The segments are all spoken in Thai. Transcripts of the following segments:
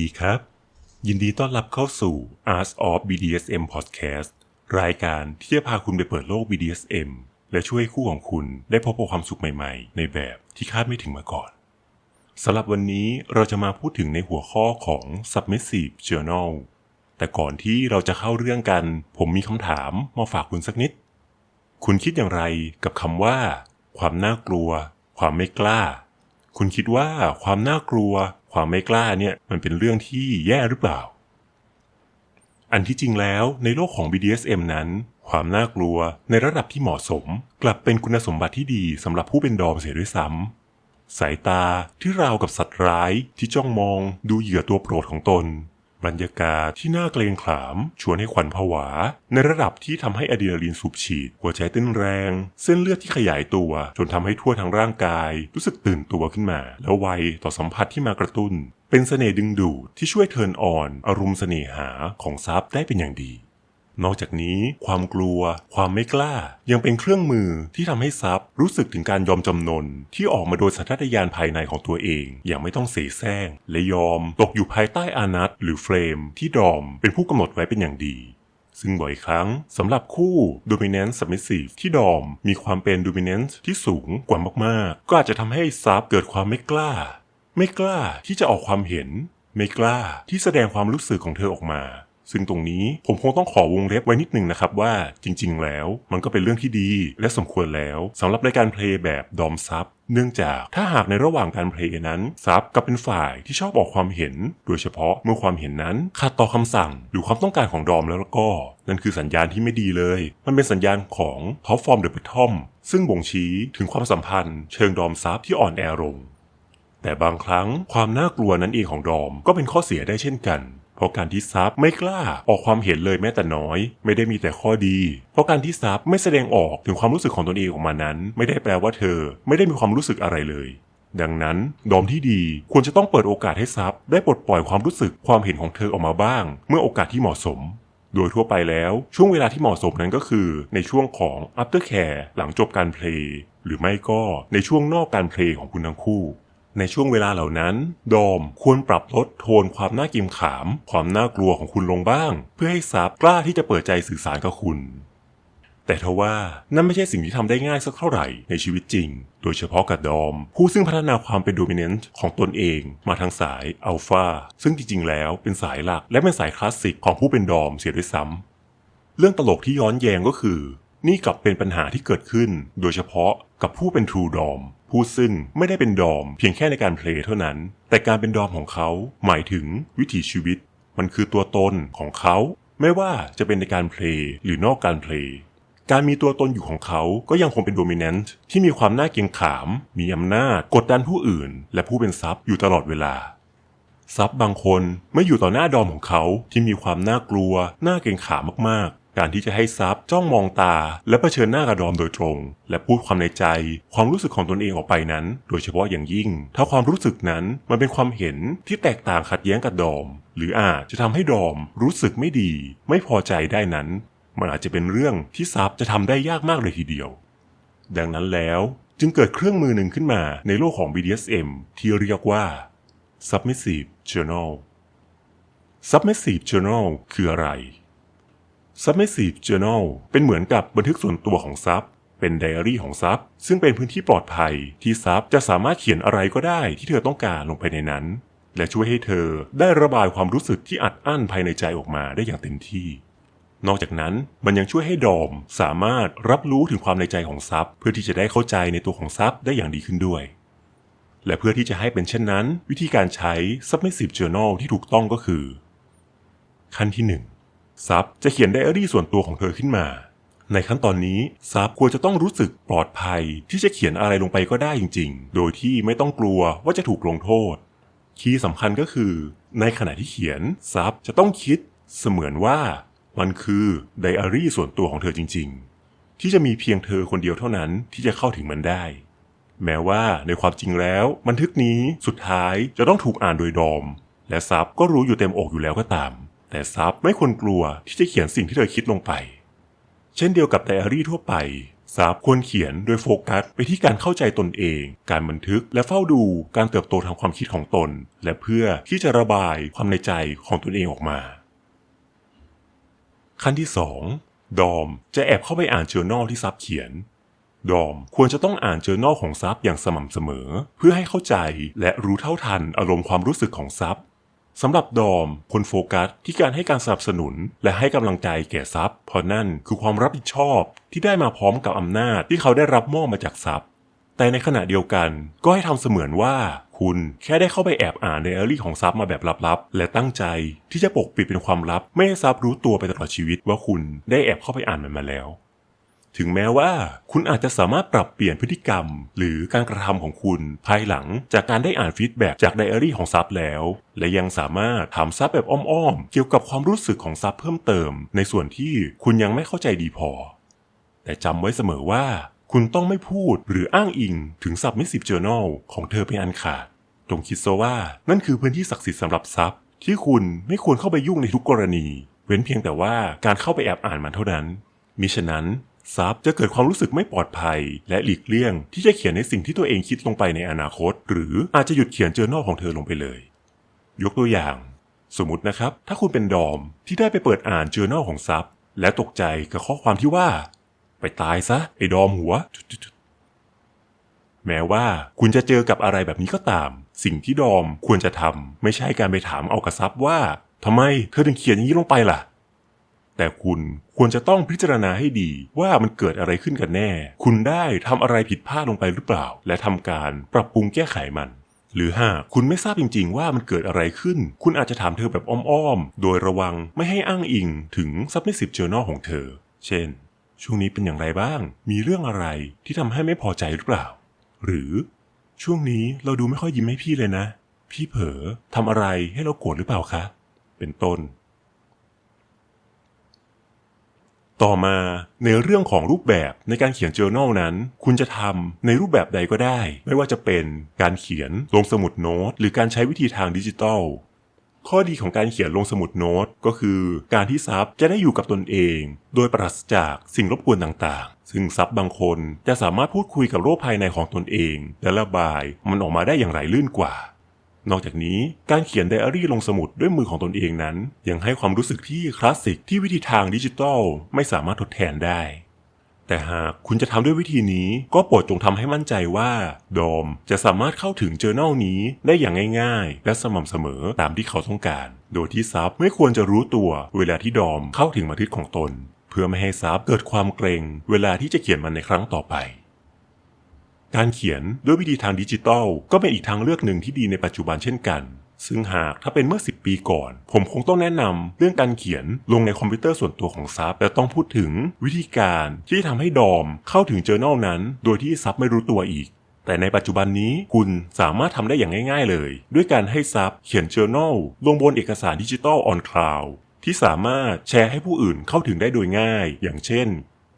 ดีครับ ยินดีต้อนรับเข้าสู่ Art of BDSM Podcast รายการที่จะพาคุณไปเปิดโลก BDSM และช่วยให้คู่ของคุณได้พบกับความสุขใหม่ๆ ในแบบที่คาดไม่ถึงมาก่อนสำหรับวันนี้เราจะมาพูดถึงในหัวข้อของ Submissive Journal แต่ก่อนที่เราจะเข้าเรื่องกัน ผมมีคำถามมาฝากคุณสักนิด คุณคิดอย่างไรกับคำว่า ความน่ากลัว ความไม่กล้า คุณคิดว่าความน่ากลัว ความไม่กล้าเนี่ยมันเป็นเรื่องที่แย่หรือเปล่า อันที่จริงแล้วในโลกของ BDSM นั้น ความน่ากลัวในระดับที่เหมาะสม กลับเป็นคุณสมบัติที่ดีสำหรับผู้เป็นดอมเสียด้วยซ้ำสายตาที่ราวกับสัตว์ร้ายที่จ้องมองดูเหยื่อตัวโปรดของตน บรรยากาศที่น่าเกรงขาม ชวนให้ขวัญผวา ในระดับที่ทำให้อะดรีนาลีนสูบฉีด หัวใจเต้นแรง เส้นเลือดที่ขยายตัว จนทำให้ทั่วทั้งร่างกาย รู้สึกตื่นตัวขึ้นมา แล้วไวต่อสัมผัสที่มากระตุ้น เป็นเสน่ห์ดึงดูดที่ช่วยเทินอ่อน อารมณ์เสน่หาของซับได้เป็นอย่างดี นอกจากนี้ ความกลัว ความไม่กล้า ยังเป็นเครื่องมือที่ทำให้ซับรู้สึกถึงการยอมจำนน ที่ออกมาโดยสัญชาตญาณภายในของตัวเอง อย่างไม่ต้องเสแสร้ง และยอมตกอยู่ภายใต้อานัตหรือเฟรม ที่ดอมเป็นผู้กำหนดไว้เป็นอย่างดีซึ่งบ่อยครั้งสำหรับคู่ Dominant Submissive ที่ดอมมีความเป็น Dominant ที่สูงกว่ามากๆ ก็อาจจะทำให้ซับเกิดความไม่กล้า ไม่กล้าที่จะออกความเห็น ไม่กล้าที่แสดงความรู้สึกของเธอออกมา ซึ่งตรงนี้ผมคงต้องขอวงเล็บไว้นิดนึงนะครับว่าจริง ๆ แล้วมันก็เป็นเรื่องที่ดีและสมควรแล้วสำหรับรายการเพลย์แบบดอมซับเนื่องจากถ้าหากในระหว่างการเพลย์นั้นซับกับเป็นฝ่ายที่ชอบออกความเห็น โดยเฉพาะเมื่อความเห็นนั้นขัดต่อคำสั่งหรือความต้องการของดอมแล้วก็ นั่นคือสัญญาณที่ไม่ดีเลย มันเป็นสัญญาณของท็อปฟอร์มเดอะ o ทอมซึ่งบ่งชี้ถึงความสัมพันธ์ เชิงดอมซับที่อ่อนแอลงแต่บางครั้งความน่ากลัวนั้นเองของดอมก็เป็นข้อเสียได้เช่นกัน เพราะการที่ซับไม่กล้าออกความเห็นเลยแม้แต่น้อย ไม่ได้มีแต่ข้อดี เพราะการที่ซับไม่แสดงออกถึงความรู้สึกของตนเองออกมานั้น ไม่ได้แปลว่าเธอ ไม่ได้มีความรู้สึกอะไรเลย ดังนั้น ดอมที่ดีควรจะต้องเปิดโอกาสให้ซับได้ปลดปล่อยความรู้สึกความเห็นของเธอออกมาบ้าง เมื่อโอกาสที่เหมาะสมโดยทั่วไปแล้วช่วงเวลาที่เหมาะสมนั้นก็คือ ในช่วงของ after care หลังจบการเพลย์หรือไม่ก็ในช่วงนอกการเพลย์ของคุณทั้งคู่ ในช่วงเวลาเหล่านั้น ดอมควรปรับลดโทนความน่ากิมขาม ความน่ากลัวของคุณลงบ้าง เพื่อให้ซับกล้าที่จะเปิดใจสื่อสารกับคุณ แต่ทว่านั่นไม่ใช่สิ่งที่ทำได้ง่ายสักเท่าไหร่ในชีวิตจริง โดยเฉพาะกับดอม ผู้ซึ่งพัฒนาความเป็นโดมิเนนต์ของตนเองมาทางสายอัลฟาซึ่งจริงๆแล้วเป็นสายหลักและเป็นสายคลาสสิกของผู้เป็นดอมเสียด้วยซ้ำเรื่องตลกที่ย้อนแยงก็คือ นี่กลับเป็นปัญหาที่เกิดขึ้น โดยเฉพาะกับผู้เป็นทรูดอม ผู้ซึ่งไม่ได้เป็นดอม เพียงแค่ในการเพลย์เท่านั้น แต่การเป็นดอมของเขาหมายถึงวิถีชีวิต มันคือตัวตนของเขา ไม่ว่าจะเป็นในการเพลย์หรือนอกการเพลย์การมีตัวตนอยู่ของเขาก็ยังคงเป็นโดมิเนนต์ที่มีความน่าเกรงขาม มีอำนาจ กดดันผู้อื่น และผู้เป็นซับอยู่ตลอดเวลา ซับบางคนไม่อยู่ต่อหน้าดอมของเขาที่มีความน่ากลัว น่าเกรงขามมาก การที่จะให้ซับจ้องมองตา และเผชิญหน้ากับดอมโดยตรง และพูดความในใจ ความรู้สึกของตนเองออกไปนั้น โดยเฉพาะอย่างยิ่ง ถ้าความรู้สึกนั้นมันเป็นความเห็นที่แตกต่างขัดแย้งกับดอม หรืออาจจะทำให้ดอมรู้สึกไม่ดี ไม่พอใจได้นั้น มันอาจจะเป็นเรื่องที่ซับจะทำได้ยากมากเลยทีเดียว ดังนั้นแล้วจึงเกิดเครื่องมือหนึ่งขึ้นมาในโลกของ BDSM ที่เรียกว่า Submissive Journal Submissive Journal คืออะไร Submissive Journal เป็นเหมือนกับบันทึกส่วนตัวของซับเป็นไดอารี่ของซับซึ่งเป็นพื้นที่ปลอดภัยที่ซับจะสามารถเขียนอะไรก็ได้ที่เธอต้องการลงไปในนั้น และช่วยให้เธอได้ระบายความรู้สึกที่อัดอั้นภายในใจออกมาได้อย่างเต็มที่ นอกจากนั้นมันยังช่วยให้ดอมสามารถรับรู้ถึงความในใจของซับเพื่อที่จะได้เข้าใจในตัวของซับได้อย่างดีขึ้นด้วย และเพื่อที่จะให้เป็นเช่นนั้น วิธีการใช้ Submissive Journal ที่ถูกต้องก็คือ ขั้นที่ 1 ซับจะเขียนไดอารี่ส่วนตัวของเธอขึ้นมา ในขั้นตอนนี้ซับควรจะต้องรู้สึกปลอดภัยที่จะเขียนอะไรลงไปก็ได้จริง ๆ โดยที่ไม่ต้องกลัวว่าจะถูกลงโทษ คีย์สำคัญก็คือ ในขณะที่เขียนซับจะต้องคิดเสมือนว่ามันคือไดอารี่ส่วนตัวของเธอจริง ๆ ที่จะมีเพียงเธอคนเดียวเท่านั้นที่จะเข้าถึงมันได้ แม้ว่าในความจริงแล้วบันทึกนี้สุดท้ายจะต้องถูกอ่านโดยดอม และซับก็รู้อยู่เต็มอกอยู่แล้วก็ตาม แต่ซับไม่ควรกลัวที่จะเขียนสิ่งที่เธอคิดลงไป เช่นเดียวกับไดอารี่ทั่วไปซับควรเขียนโดยโฟกัสไปที่การเข้าใจตนเอง การบันทึกและเฝ้าดูการเติบโตทางความคิดของตน และเพื่อที่จะระบายความในใจของตนเองออกมา ขั้นที่ 2 ดอมจะแอบเข้าไปอ่านเจอร์นอลที่ซับเขียน ดอมควรจะต้องอ่านเจอร์นอลของซับอย่างสม่ำเสมอ เพื่อให้เข้าใจและรู้เท่าทันอารมณ์ความรู้สึกของซับ สำหรับดอมควรโฟกัสที่การให้การสนับสนุน และให้กำลังใจแก่ซับเพราะนั่นคือความรับผิดชอบที่ได้มาพร้อมกับอำนาจที่เขาได้รับมอบมาจากซับแต่ในขณะเดียวกันก็ให้ทำเสมือนว่าคุณแค่ได้เข้าไปแอบอ่านไดอารี่ของซับมาแบบลับๆ และตั้งใจที่จะปกปิดเป็นความลับ ไม่ให้ซับรู้ตัวไปตลอดชีวิตว่าคุณได้แอบเข้าไปอ่านมันมาแล้ว ถึงแม้ว่าคุณอาจจะสามารถปรับเปลี่ยนพฤติกรรม หรือการกระทำของคุณภายหลังจากการได้อ่านฟีดแบ็กจากไดอารี่ของซับแล้ว และยังสามารถถามซับแบบอ้อมๆ เกี่ยวกับความรู้สึกของซับเพิ่มเติม ในส่วนที่คุณยังไม่เข้าใจดีพอ แต่จำไว้เสมอว่า คุณต้องไม่พูดหรืออ้างอิงถึง Submissive Journal ของเธอเป็นอันขาดจงคิดซะว่านั่นคือพื้นที่ศักดิ์สิทธิ์สำหรับซับที่คุณไม่ควรเข้าไปยุ่งในทุกกรณี เว้นเพียงแต่ว่าการเข้าไปแอบอ่านมันเท่านั้นมิฉะนั้น ซับจะเกิดความรู้สึกไม่ปลอดภัย และหลีกเลี่ยง ที่จะเขียนในสิ่งที่ตัวเองคิดลงไปในอนาคต หรืออาจจะหยุดเขียนเจอร์นอลของเธอลงไปเลย ยกตัวอย่าง สมมตินะครับ ถ้าคุณเป็นดอมที่ได้ไปเปิดอ่านเจอร์นอลของซับและตกใจกับข้อความที่ว่า ไปตายซะไอ้ดอมหัว แม้ว่าคุณจะเจอกับอะไรแบบนี้ก็ตาม สิ่งที่ดอมควรจะทำไม่ใช่การไปถามเอากระซับว่าทำไมเธอถึงเขียนอย่างนี้ลงไปล่ะ แต่คุณควรจะต้องพิจารณาให้ดีว่ามันเกิดอะไรขึ้นกันแน่ คุณได้ทำอะไรผิดพลาดลงไปหรือเปล่า และทำการปรับปรุงแก้ไขมัน หรือหากคุณไม่ทราบจริง ๆ ว่ามันเกิดอะไรขึ้น คุณอาจจะถามเธอแบบอ้อมๆ โดยระวังไม่ให้อ้างอิงถึง submissive journal ของเธอ เช่น ช่วงนี้เป็นอย่างไรบ้าง มีเรื่องอะไรที่ทำให้ไม่พอใจหรือเปล่า หรือ ช่วงนี้เราดูไม่ค่อยยิ้มให้พี่เลยนะ พี่เผลอทำอะไรให้เราโกรธหรือเปล่าคะ เป็นต้น ต่อมาในเรื่องของรูปแบบในการเขียน journal นั้น คุณจะทำในรูปแบบใดก็ได้ ไม่ว่าจะเป็นการเขียนลงสมุดโน้ต หรือการใช้วิธีทางดิจิทัล ข้อดีของการเขียนลงสมุดโน้ต ก็คือการที่ซับจะได้อยู่กับตนเอง โดยปราศจากสิ่งรบกวนต่างๆ ซึ่งซับบางคนจะสามารถพูดคุยกับโรคภายในของตนเอง และระบายมันออกมาได้อย่างไรลื่นกว่า นอกจากนี้การเขียนไดอารี่ลงสมุดด้วยมือของตนเองนั้น ยังให้ความรู้สึกที่คลาสสิกที่วิธีทางดิจิทัลไม่สามารถทดแทนได้ แต่หากคุณจะทำด้วยวิธีนี้ก็โปรดจงทำให้มั่นใจว่าดอมจะสามารถเข้าถึงเจอร์นลนี้ได้อย่างง่าย ๆ และสม่ำเสมอตามที่เขาต้องการ โดยที่ซับไม่ควรจะรู้ตัวเวลาที่ดอมเข้าถึงบันทึกของตน เพื่อไม่ให้ซับเกิดความเกรงเวลาที่จะเขียนมันในครั้งต่อไป การเขียนด้วยวิธีทางดิจิทัลก็เป็นอีกทางเลือกหนึ่งที่ดีในปัจจุบันเช่นกัน ซึ่งหากถ้าเป็นเมื่อ 10 ปีก่อน ผมคงต้องแนะนำเรื่องการเขียนลงในคอมพิวเตอร์ส่วนตัวของซับและต้องพูดถึงวิธีการที่จะทำให้ดอมเข้าถึงเจอร์นลนั้น โดยที่ซับไม่รู้ตัวอีก แต่ในปัจจุบันนี้คุณสามารถทำได้อย่างง่าย ๆ เลย ด้วยการให้ซับเขียนเจอร์นลลงบนเอกสารดิจิทัลออนคลาวด์ที่สามารถแชร์ให้ผู้อื่นเข้าถึงได้โดยง่าย อย่างเช่น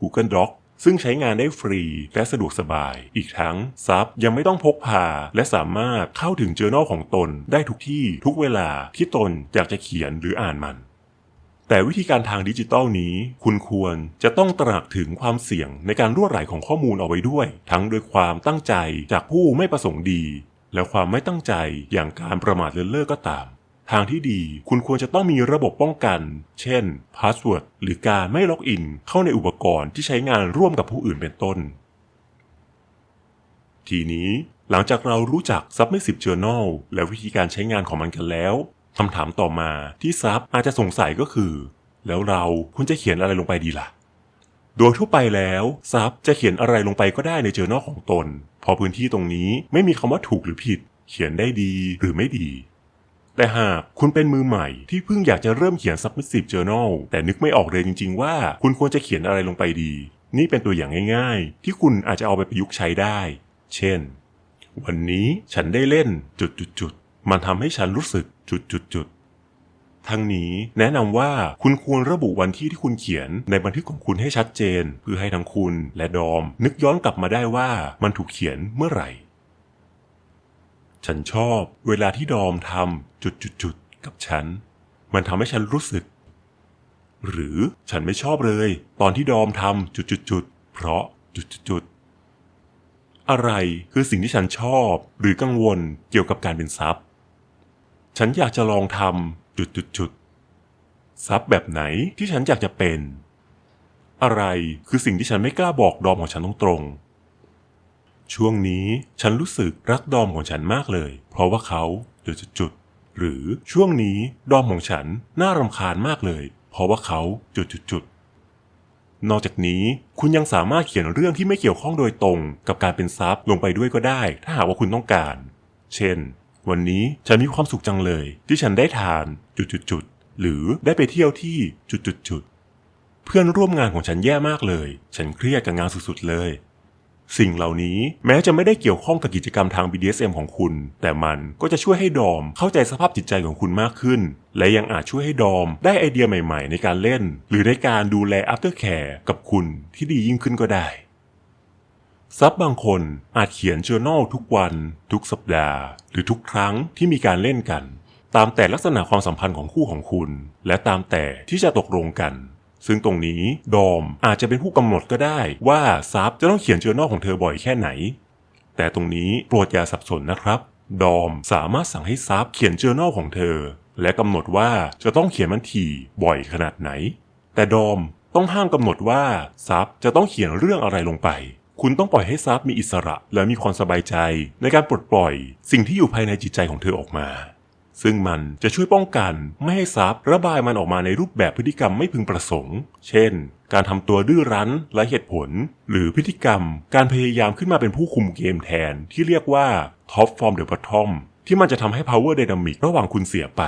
Google Doc ซึ่งใช้งานได้ฟรีและสะดวกสบาย อีกทั้งซับยังไม่ต้องพกพา และสามารถเข้าถึงเจอร์นลของตนได้ทุกที่ทุกเวลาที่ตนอยากจะเขียนหรืออ่านมันแต่วิธีการทางดิจิตอลนี้ คุณควรจะต้องตระหนักถึงความเสี่ยงในการรั่วไหลของข้อมูลเอาไว้ด้วย ทั้งโดยความตั้งใจจากผู้ไม่ประสงค์ดี และความไม่ตั้งใจอย่างการประมาทเลินเล่อก็ตาม ทางที่ดีคุณควรจะต้องมีระบบป้องกัน เช่นพาสเวิร์ดหรือการไม่ล็อกอินเข้าในอุปกรณ์ที่ใช้งานร่วมกับผู้อื่นเป็นต้น ทีนี้หลังจากเรารู้จัก Submissive Journal และวิธีการใช้งานของมันกันแล้วคำถามต่อมาที่ซับอาจจะสงสัยก็คือ แล้วเราควรจะเขียนอะไรลงไปดีล่ะ โดยทั่วไปแล้วซับจะเขียนอะไรลงไปก็ได้ในเจอร์นลของตน พอพื้นที่ตรงนี้ไม่มีคำว่าถูกหรือผิด เขียนได้ดีหรือไม่ดี แต่หากคุณเป็นมือใหม่ที่เพิ่งอยากจะเริ่มเขียน Submissive Journal แต่นึกไม่ออกเลยจริง ๆ ว่าคุณควรจะเขียนอะไรลงไปดี นี่เป็นตัวอย่างง่าย ๆ ที่คุณอาจจะเอาไปประยุกต์ใช้ได้ เช่น วันนี้ฉันได้เล่นจุดๆๆมันทำให้ฉันรู้สึกจุดๆๆทั้งนี้แนะนำว่าคุณควรระบุวันที่ที่คุณเขียนในบันทึกของคุณให้ชัดเจน เพื่อให้ทั้งคุณและดอม นึกย้อนกลับมาได้ว่ามันถูกเขียนเมื่อไหร่ ฉันชอบเวลาที่ดอมทำจุดๆกับฉัน มันทำให้ฉันรู้สึก หรือฉันไม่ชอบเลย ตอนที่ดอมทำจุดๆเพราะจุดๆอะไรคือสิ่งที่ฉันชอบหรือกังวลเกี่ยวกับการเป็นซับฉันอยากจะลองทำจุดจุดจุดซับแบบไหนที่ฉันอยากจะเป็น อะไรคือสิ่งที่ฉันไม่กล้าบอกดอมของฉันตรงๆ ช่วงนี้ฉันรู้สึกรักดอมของฉันมากเลย เพราะว่าเขาจุดจุดจุดหรือช่วงนี้ดอมของฉันน่ารำคาญมากเลย เพราะว่าเขาจุดจุดจุดนอกจากนี้คุณยังสามารถเขียนเรื่องที่ไม่เกี่ยวข้องโดยตรงกับการเป็นซับลงไปด้วยก็ได้ ถ้าหากว่าคุณต้องการ เช่น วันนี้ฉันมีความสุขจังเลย ที่ฉันได้ทานจุดๆๆหรือได้ไปเที่ยวที่จุดๆๆเพื่อนร่วมงานของฉันแย่มากเลย ฉันเครียดกับงานสุดๆเลย สิ่งเหล่านี้แม้จะไม่ได้เกี่ยวข้องกับกิจกรรมทาง BDSM ของคุณ แต่มันก็จะช่วยให้ดอมเข้าใจสภาพจิตใจของคุณมากขึ้น และยังอาจช่วยให้ดอมได้ไอเดียใหม่ๆ ในการเล่น หรือในการดูแล aftercare กับคุณที่ดียิ่งขึ้นก็ได้ ซับบางคนอาจเขียน journal ทุกวัน ทุกสัปดาห์ หรือทุกครั้งที่มีการเล่นกัน ตามแต่ลักษณะความสัมพันธ์ของคู่ของคุณ และตามแต่ที่จะตกลงกัน ซึ่งตรงนี้ดอมอาจจะเป็นผู้กำหนดก็ได้ว่าซับจะต้องเขียน journal ของเธอบ่อยแค่ไหน แต่ตรงนี้โปรดอย่าสับสนนะครับ ดอมสามารถสั่งให้ซับเขียน journal ของเธอ และกำหนดว่าจะต้องเขียนมันถี่บ่อยขนาดไหน แต่ดอมต้องห้ามกำหนดว่าซับจะต้องเขียนเรื่องอะไรลงไป คุณต้องปล่อยให้ซับมีอิสระ และมีความสบายใจในการปลดปล่อย สิ่งที่อยู่ภายในจิตใจของเธอออกมา ซึ่งมันจะช่วยป้องกันไม่ให้ซับระบายมันออกมาในรูปแบบพฤติกรรมไม่พึงประสงค์ เช่น การทำตัวดื้อรั้นและเหตุผล หรือพฤติกรรม การพยายามขึ้นมาเป็นผู้คุมเกมแทนที่เรียกว่า Top Form the Bottom ที่มันจะทำให้ Power Dynamic ระหว่างคุณเสียไป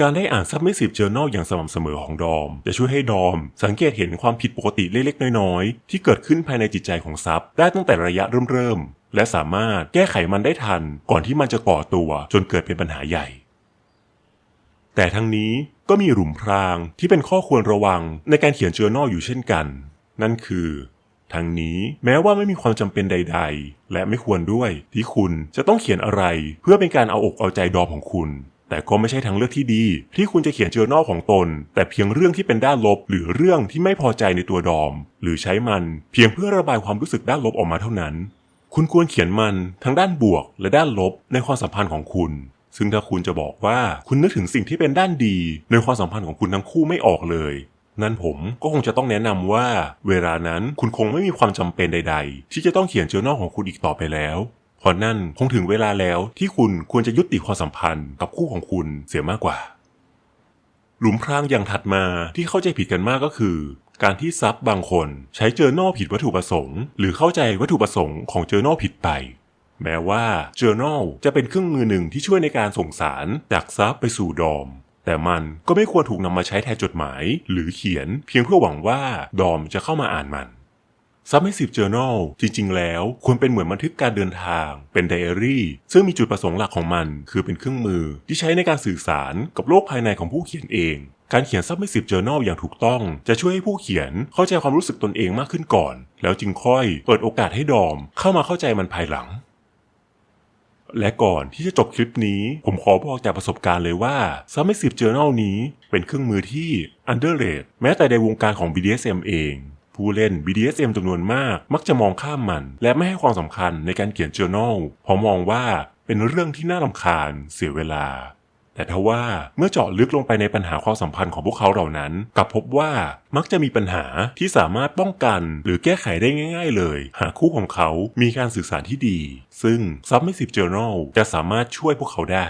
การได้อ่าน Submissive Journal อย่างสม่ำเสมอของดอม จะช่วยให้ดอม สังเกตเห็นความผิดปกติเล็กๆ น้อยๆ ที่เกิดขึ้นภายในจิตใจของซับได้ตั้งแต่ระยะเริ่มๆและสามารถแก้ไขมันได้ทันก่อนที่มันจะก่อตัวจนเกิดเป็นปัญหาใหญ่ แต่ทั้งนี้ก็มีหลุมพรางที่เป็นข้อควรระวังในการเขียน journal อยู่เช่นกัน นั่นคือ ทั้งนี้แม้ว่าไม่มีความจำเป็นใด ๆ และไม่ควรด้วยที่คุณจะต้องเขียนอะไร เพื่อเป็นการเอาอกเอาใจดอมของคุณ แต่ก็ไม่ใช่ทางเลือกที่ดี ที่คุณจะเขียน journal ของตน แต่เพียงเรื่องที่เป็นด้านลบ หรือเรื่องที่ไม่พอใจในตัวดอม หรือใช้มันเพียงเพื่อระบายความรู้สึกด้านลบออกมาเท่านั้น คุณควรเขียนมันทั้งด้านบวกและด้านลบในความสัมพันธ์ของคุณ ซึ่งถ้าคุณจะบอกว่าคุณนึกถึงสิ่งที่เป็นด้านดี ในความสัมพันธ์ของคุณทั้งคู่ไม่ออกเลย นั่นผมก็คงจะต้องแนะนำว่า เวลานั้นคุณคงไม่มีความจำเป็นใด ๆ ที่จะต้องเขียน journal ของคุณอีกต่อไปแล้วเพราะนั่นคงถึงเวลาแล้วที่คุณควรจะยุติความสัมพันธ์กับคู่ของคุณเสียมากกว่า หลุมพรางอย่างถัดมาที่เข้าใจผิดกันมากก็คือ การที่ซับบางคนใช้เจอ r n a l ผิดวัตถุประสงค์ หรือเข้าใจวัตถุประสงค์ของเจอ r n a l ผิดไป แม้ว่า journal จะเป็นเครื่องมือหนึ่งที่ช่วยในการส่งสารจากซับไปสู่ดอม แต่มันก็ไม่ควรถูกนำมาใช้แทนจดหมาย หรือเขียนเพียงเพื่อหวังว่าดอมจะเข้ามาอ่านมัน Submissive Journal จริง ๆ แล้วควรเป็นเหมือนบันทึกการเดินทาง เป็นไดอารี่ ซึ่งมีจุดประสงค์หลักของมัน คือเป็นเครื่องมือที่ใช้ในการสื่อสารกับโลกภายในของผู้เขียนเอง การเขียน Submissive Journal อย่างถูกต้อง จะช่วยให้ผู้เขียนเข้าใจความรู้สึกตนเองมากขึ้นก่อน แล้วจึงค่อยเปิดโอกาสให้ดอมเข้ามาเข้าใจมันภายหลัง และก่อนที่จะจบคลิปนี้ ผมขอบอกจากประสบการณ์เลยว่า s u m m i s s i v e Journal นี้เป็นเครื่องมือที่ underrated แม้แต่ในวงการของ BDSM เอง ผู้เล่น BDSM จำนวนมาก มักจะมองข้ามมัน และไม่ให้ความสำคัญในการเขียน journal เพราะมองว่าเป็นเรื่องที่น่ารำคาญเสียเวลา แต่ทว่าเมื่อเจาะลึกลงไปในปัญหาความสัมพันธ์ของพวกเขาเหล่านั้นกลับพบว่ามักจะมีปัญหาที่สามารถป้องกัน หรือแก้ไขได้ง่าย ๆ เลย หากคู่ของเขามีการสื่อสารที่ดี ซึ่ง Submissive Journal จะสามารถช่วยพวกเขาได้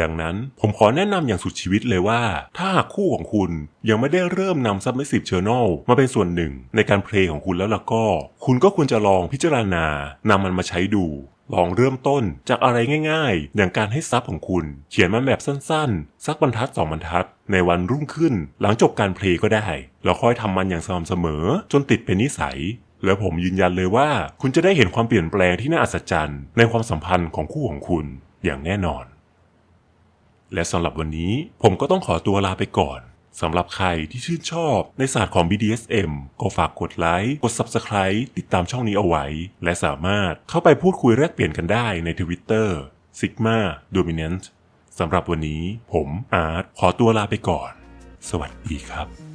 ดังนั้นผมขอแนะนำอย่างสุดชีวิตเลยว่า ถ้าหากคู่ของคุณยังไม่ได้เริ่มนำ Submissive Journal มาเป็นส่วนหนึ่งในการเพลงของคุณแล้วล่ะก็ คุณก็ควรจะลองพิจารณานำมันมาใช้ดู ลองเริ่มต้นจากอะไรง่ายๆ อย่างการให้ซับของคุณ เขียนมันแบบสั้นๆ สักบรรทัดสองบรรทัด ในวันรุ่งขึ้น หลังจบการเพลงก็ได้ แล้วค่อยทำมันอย่างสม่ำเสมอ จนติดเป็นนิสัย แล้วผมยืนยันเลยว่า คุณจะได้เห็นความเปลี่ยนแปลงที่น่าอัศจรรย์ ในความสัมพันธ์ของคู่ของคุณอย่างแน่นอน และสำหรับวันนี้ผมก็ต้องขอตัวลาไปก่อน สำหรับใครที่ชื่นชอบในศาสตร์ของ BDSM ก็ฝากกดไลค์ กด Subscribe ติดตามช่องนี้เอาไว้ และสามารถเข้าไปพูดคุยแลกเปลี่ยนกันได้ใน Twitter Sigma Dominant สำหรับวันนี้ผมอาร์ตขอตัวลาไปก่อน สวัสดีครับ